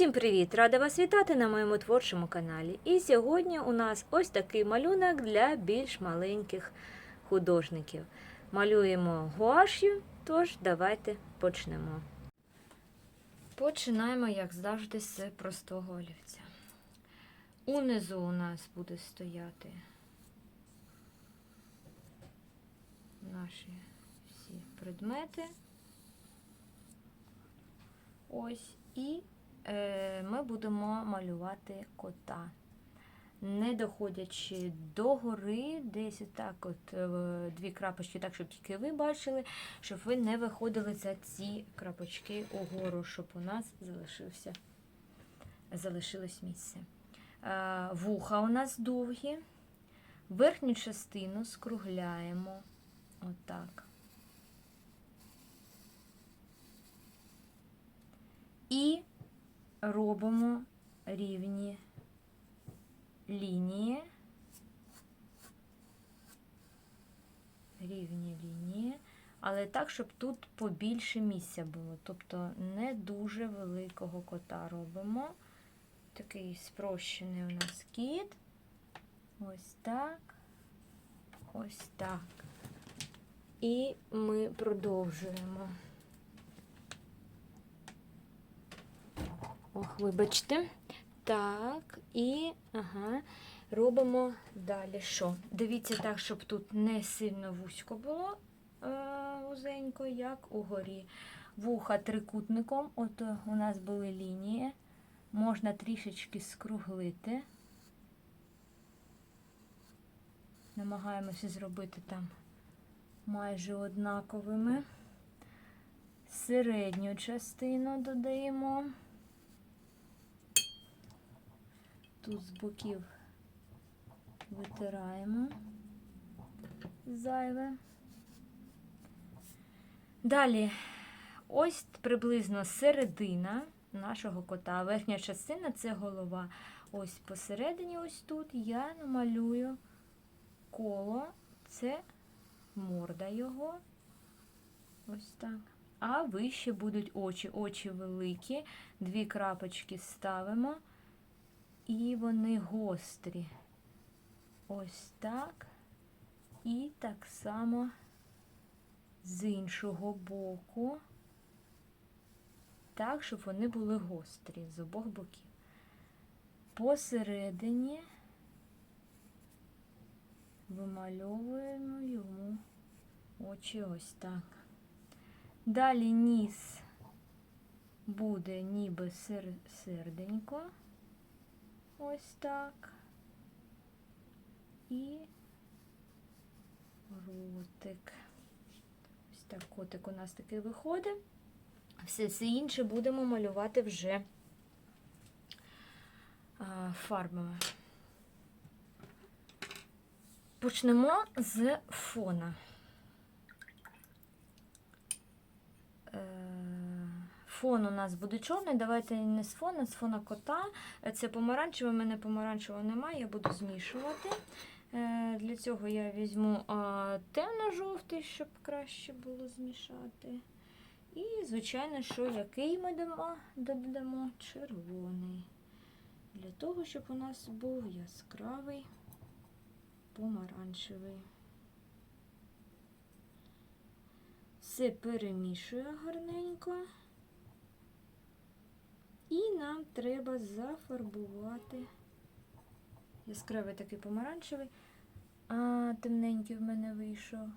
Усім привіт! Рада вас вітати на моєму творчому каналі. І сьогодні у нас ось такий малюнок для більш маленьких художників. Малюємо гуаш'ю, тож давайте почнемо. Починаємо, як завжди, з простого олівця. Унизу у нас буде стояти наші всі предмети. Ось і ми будемо малювати кота. Не доходячи до гори, десь так от е, дві крапочки, так, щоб тільки ви бачили, щоб ви не виходили за ці крапочки угору, щоб у нас залишився, залишилось місце. Е, вуха у нас довгі. Верхню частину скругляємо отак. І робимо рівні лінії. Рівні лінії, але так, щоб тут побільше місця було. Тобто не дуже великого кота робимо. Такий спрощений у нас кіт. Ось так. Ось так. І ми продовжуємо. Ох, вибачте. Так, і ага, робимо далі що? Дивіться так, щоб тут не сильно вузько було е, вузенько, як угорі. Вуха трикутником. От е, у нас були лінії. Можна трішечки скруглити. Намагаємося зробити там майже однаковими. Середню частину додаємо. Тут з боків витираємо зайве. Далі, ось приблизно середина нашого кота. Верхня частина це голова. Ось посередині, ось тут я намалюю коло, це морда його. Ось так. А вище будуть очі. Очі великі, дві крапочки ставимо. І вони гострі. Ось так. І так само з іншого боку. Так, щоб вони були гострі з обох боків. Посередині вимальовуємо йому очі ось так. Далі ніс буде ніби сер... серденько. Ось так. І ротик. Ось так котик у нас такий виходить. Все все інше будемо малювати вже фарбами. Почнемо з фона. Фон у нас буде чорний. Давайте не з фона, з фона кота. Це помаранчеве, у мене помаранчевого немає, я буду змішувати. Е, для цього я візьму темно-жовтий, щоб краще було змішати. І, звичайно, що який ми додамо, додамо червоний. Для того, щоб у нас був яскравий помаранчевий. Все перемішую гарненько. І нам треба зафарбувати яскравий такий помаранчевий, а темненький в мене вийшов.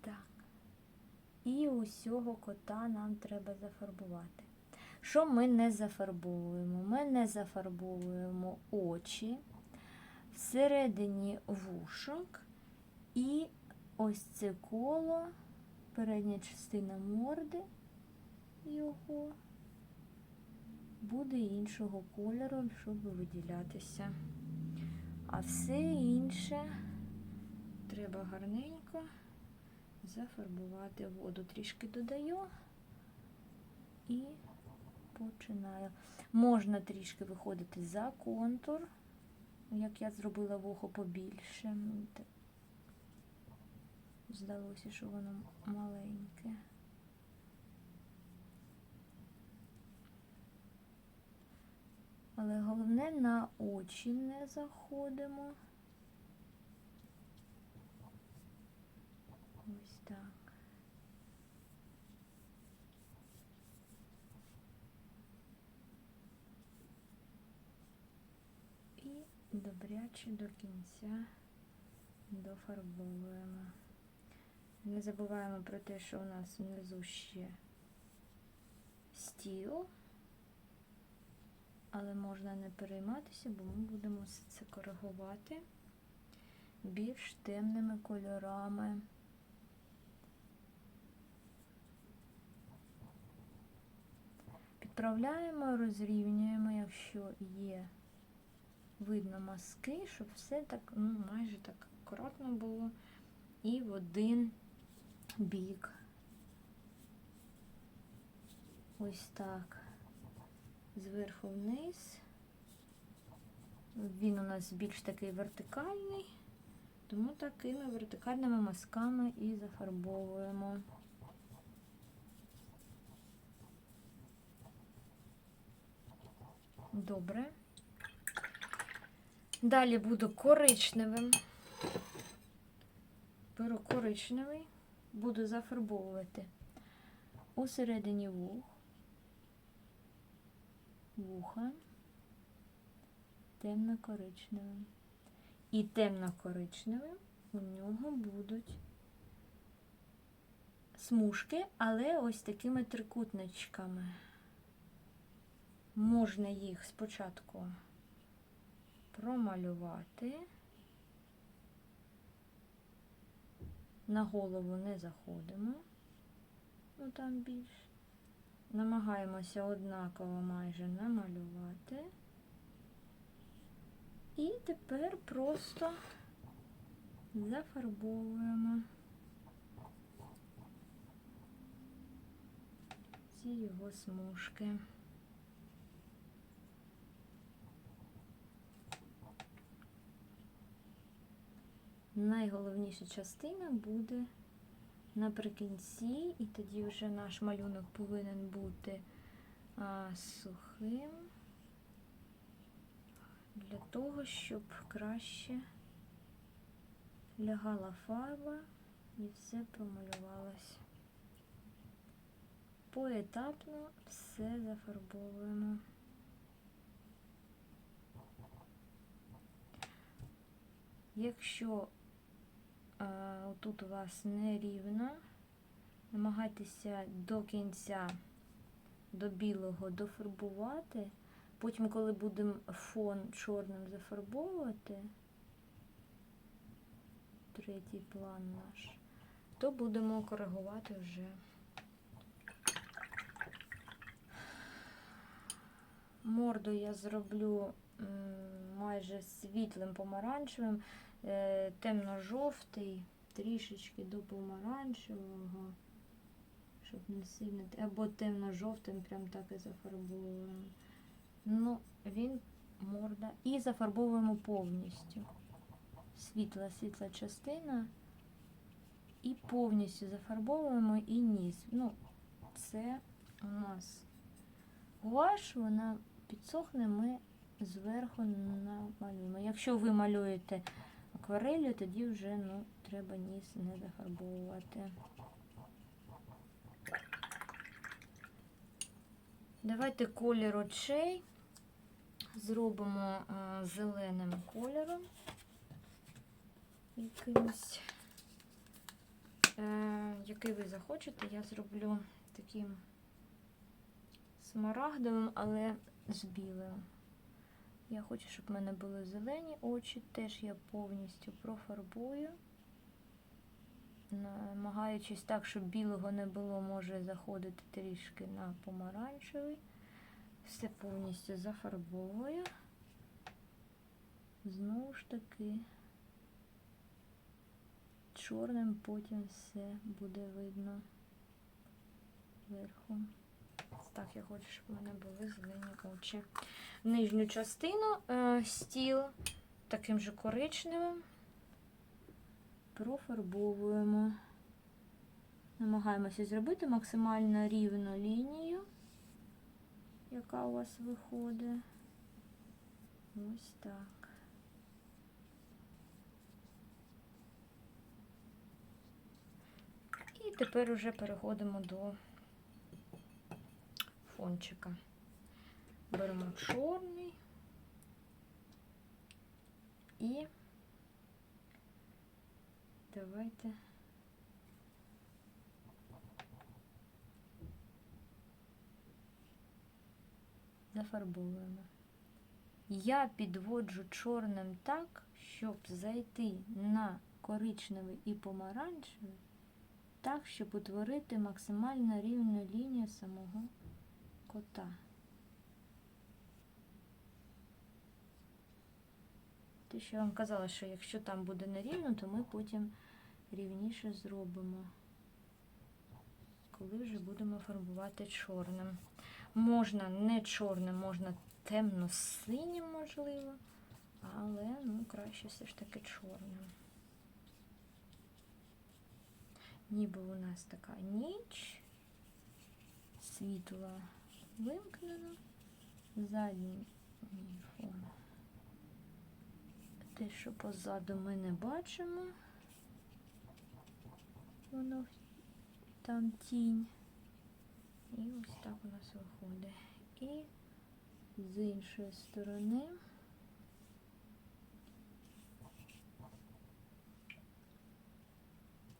Так. І усього кота нам треба зафарбувати. Що ми не зафарбовуємо? Ми не зафарбовуємо очі, всередині вушок і ось це коло, передня частина морди його буде іншого кольору, щоб виділятися. А все інше треба гарненько зафарбувати воду. Трішки додаю і починаю. Можна трішки виходити за контур, як я зробила вухо побільше. Здалося, що воно маленьке. Але головне на очі не заходимо. Ось так. І добряче до кінця дофарбовуємо. Не забуваємо про те, що у нас внизу ще стіл, але можна не перейматися, бо ми будемо все це коригувати більш темними кольорами. Підправляємо, розрівнюємо, якщо є видно мазки, щоб все так, ну, майже так акуратно було і в один бік. Ось так. Зверху вниз. Він у нас більш такий вертикальний, тому такими вертикальними мазками і зафарбовуємо. Добре. Далі буду коричневим. Беру коричневий, буду зафарбовувати усередині вух, вуха темно-коричневим. І темно-коричневим у нього будуть смужки, але ось такими трикутничками. Можна їх спочатку промалювати. На голову не заходимо, ну там більше. Намагаємося однаково майже намалювати. І тепер просто зафарбовуємо ці його смужки. Найголовніша частина буде наприкінці, і тоді вже наш малюнок повинен бути а, сухим для того, щоб краще лягала фарба і все промалювалось. Поетапно все зафарбовуємо. Якщо тут у вас нерівно, намагайтеся до кінця до білого дофарбувати. Потім, коли будемо фон чорним зафарбовувати, третій план наш, то будемо коригувати вже. Морду я зроблю майже світлим помаранчевим, е, темно-жовтий, трішечки до помаранчевого, щоб не сильно, або темно-жовтим, прям так і зафарбовуємо. Ну, він морда. І зафарбовуємо повністю. Світла, світла частина. І повністю зафарбовуємо і ніс. Ну, це у нас гуаш, вона підсохне, ми зверху намалюємо. Якщо ви малюєте акварелью, тоді вже ну, треба ніс не зафарбовувати. Давайте колір очей зробимо а, зеленим кольором якимось, е, який ви захочете, я зроблю таким смарагдовим, але з білим. Я хочу, щоб в мене були зелені очі, теж я повністю профарбую, намагаючись так, щоб білого не було, може заходити трішки на помаранчевий. Все повністю зафарбовую. Знову ж таки, чорним потім все буде видно зверху. Так, я хочу, щоб в мене були зелені очі. Нижню частину е, стіл таким же коричневим профарбовуємо. Намагаємося зробити максимально рівну лінію, яка у вас виходить. Ось так. І тепер уже переходимо до фончика. Беремо чорний і давайте зафарбовуємо. Я підводжу чорним так, щоб зайти на коричневий і помаранчевий, так, щоб утворити максимально рівну лінію самого кота. Те, що я вам казала, що якщо там буде нерівно, то ми потім рівніше зробимо, коли вже будемо фарбувати чорним. Можна не чорним, можна темно-синім, можливо, але ну, краще все ж таки чорним. Ніби у нас така ніч, світло вимкнено, задній фон. Те, що позаду ми не бачимо, воно там тінь. І ось так у нас виходить. І з іншої сторони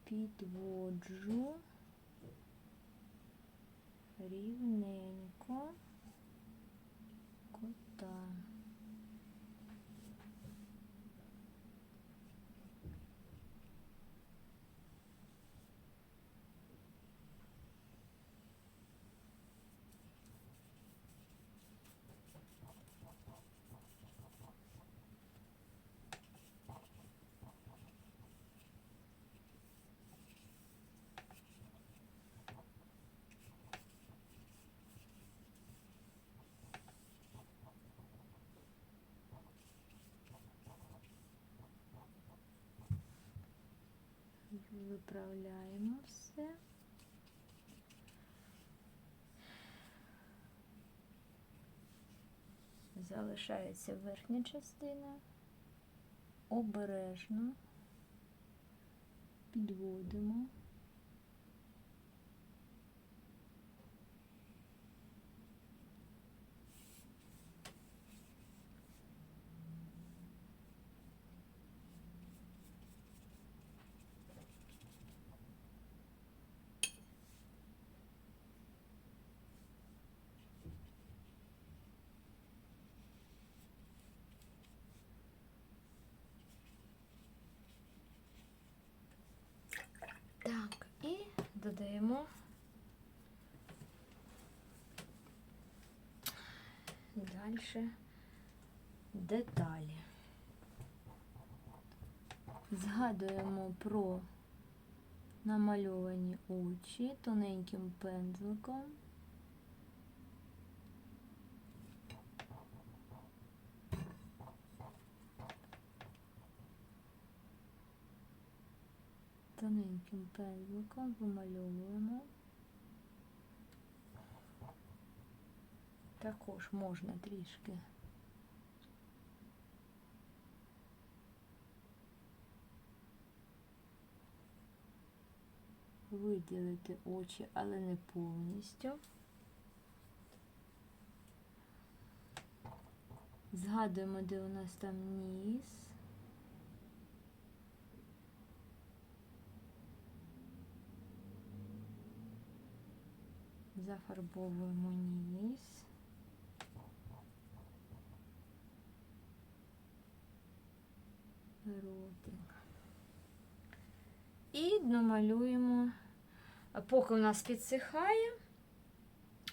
підводжу рівненько кота. Виправляємо все. Залишається верхня частина. Обережно підводимо. Так, і додаємо далі деталі. Згадуємо про намальовані очі тоненьким пензликом. Тоненьким пензликом вимальовуємо. Також можна трішки виділити очі, але не повністю. Згадуємо, де у нас там ніс. Зафарбовуємо ніс. Ротик. І намалюємо, поки у нас підсихає.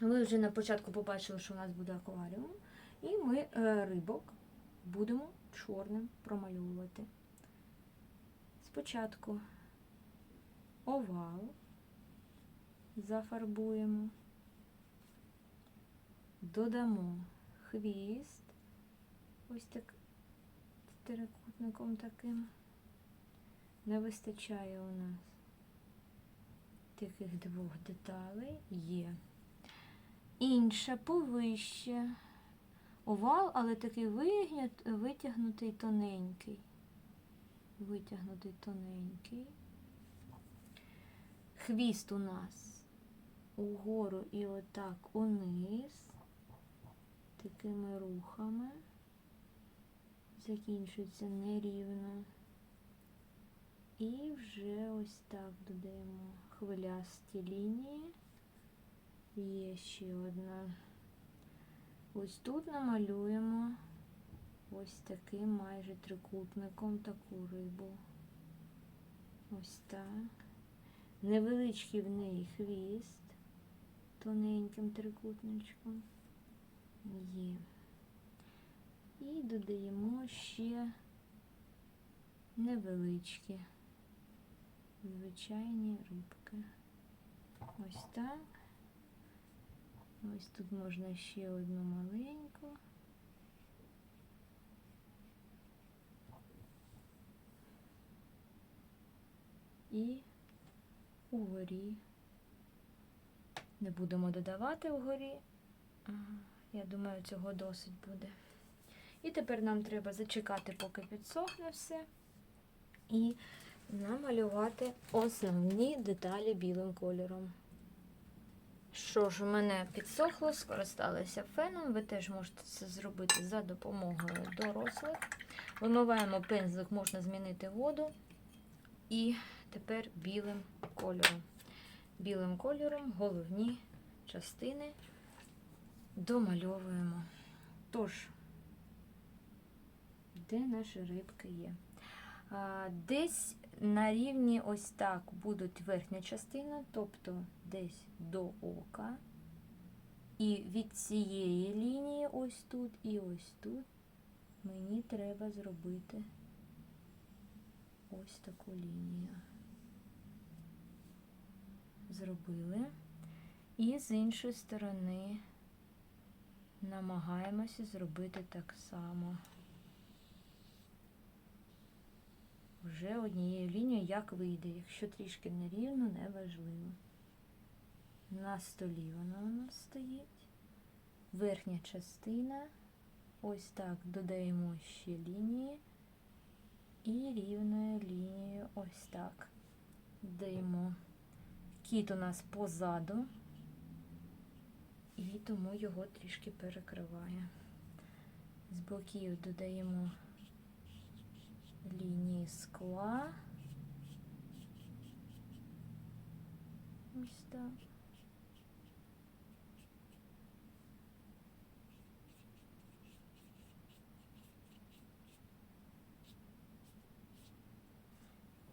Ви вже на початку побачили, що у нас буде акваріум. І ми е, рибок будемо чорним промальовувати. Спочатку овал зафарбуємо, додамо хвіст, ось так трикутником таким. Не вистачає у нас таких двох деталей є. Інша повище. овал, але такий витягнутий тоненький. Витягнутий тоненький. Хвіст у нас угору і отак униз. Такими рухами. Закінчується нерівно. І вже ось так додаємо хвилясті лінії. Є ще одна. Ось тут намалюємо ось таким майже трикутником таку рибу. Ось так. Невеличкий в неї хвіст тоненьким трикутничком. Є. І додаємо ще невеличкі звичайні рибки. Ось так. Ось тут можна ще одну маленьку. І угорі. Не будемо додавати вгорі. Ага, Я думаю, цього досить буде. І тепер нам треба зачекати, поки підсохне все. І намалювати основні деталі білим кольором. Що ж, у мене підсохло, скористалася феном. Ви теж можете це зробити за допомогою дорослих. Вимиваємо пензлик, можна змінити воду. І тепер білим кольором. Білим кольором головні частини домальовуємо. Тож, де наші рибки є? Десь на рівні ось так будуть верхня частина, тобто десь до ока. І від цієї лінії ось тут і ось тут мені треба зробити ось таку лінію. Зробили. І з іншої сторони намагаємося зробити так само. Вже однією лінією, як вийде. Якщо трішки нерівно, не важливо. На столі вона у нас стоїть. Верхня частина. Ось так додаємо ще лінії. І рівною лінією ось так даємо. Кіт у нас позаду, і тому його трішки перекриває. З боків додаємо лінії скла. Ось.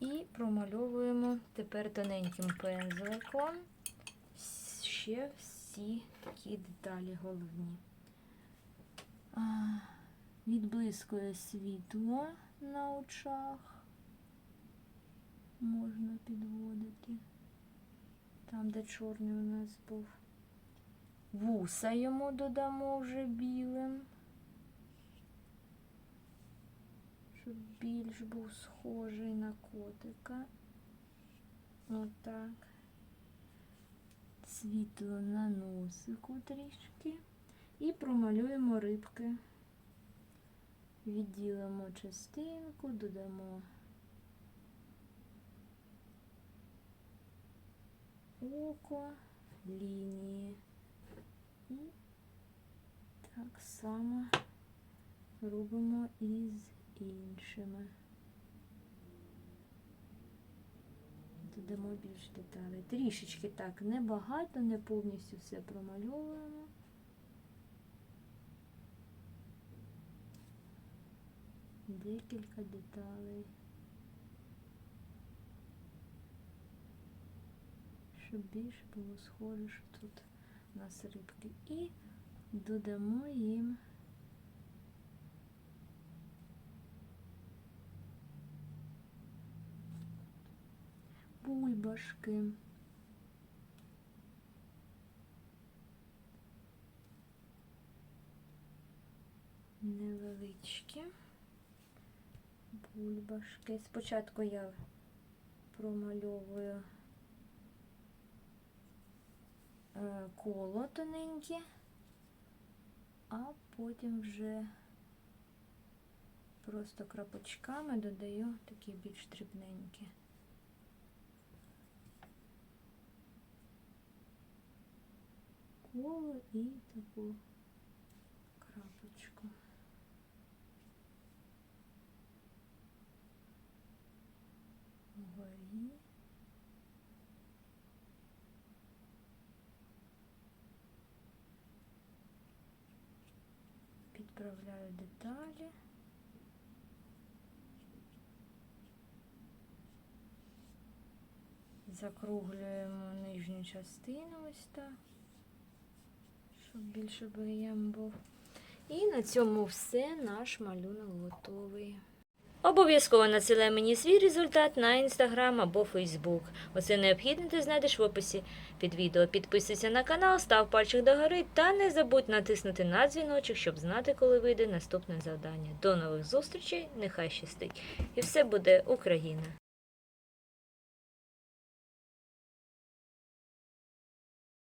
І промальовуємо тепер тоненьким пензликом ще всі такі деталі головні. Відблискує світло на очах. Можна підводити. Там, де чорний у нас був. Вуса йому додамо вже білим. Щоб більш був схожий на котика. Отак. Світло на носику трішки. І промалюємо рибки. Відділимо частинку, додамо око, лінії. І так само робимо із іншими. Додамо більш деталей. Трішечки так, небагато, не повністю все промальовуємо. Декілька деталей. Щоб більше було схоже, що тут у нас рибки. І додамо їм бульбашки. Невеличкі бульбашки. Спочатку я промальовую е, коло тоненьке, а потім вже просто крапочками додаю такі більш дрібненькі. Коло і таку крапочку. Вгорі. Підправляю деталі. Закруглюємо нижню частину ось так, щоб більше об'єм був. І на цьому все, наш малюнок готовий. Обов'язково надсилай мені свій результат на інстаграм або фейсбук. Усе необхідне ти знайдеш в описі під відео. Підписуйся на канал, став пальчик догори та не забудь натиснути на дзвіночок, щоб знати, коли вийде наступне завдання. До нових зустрічей, нехай щастить! І все буде Україна!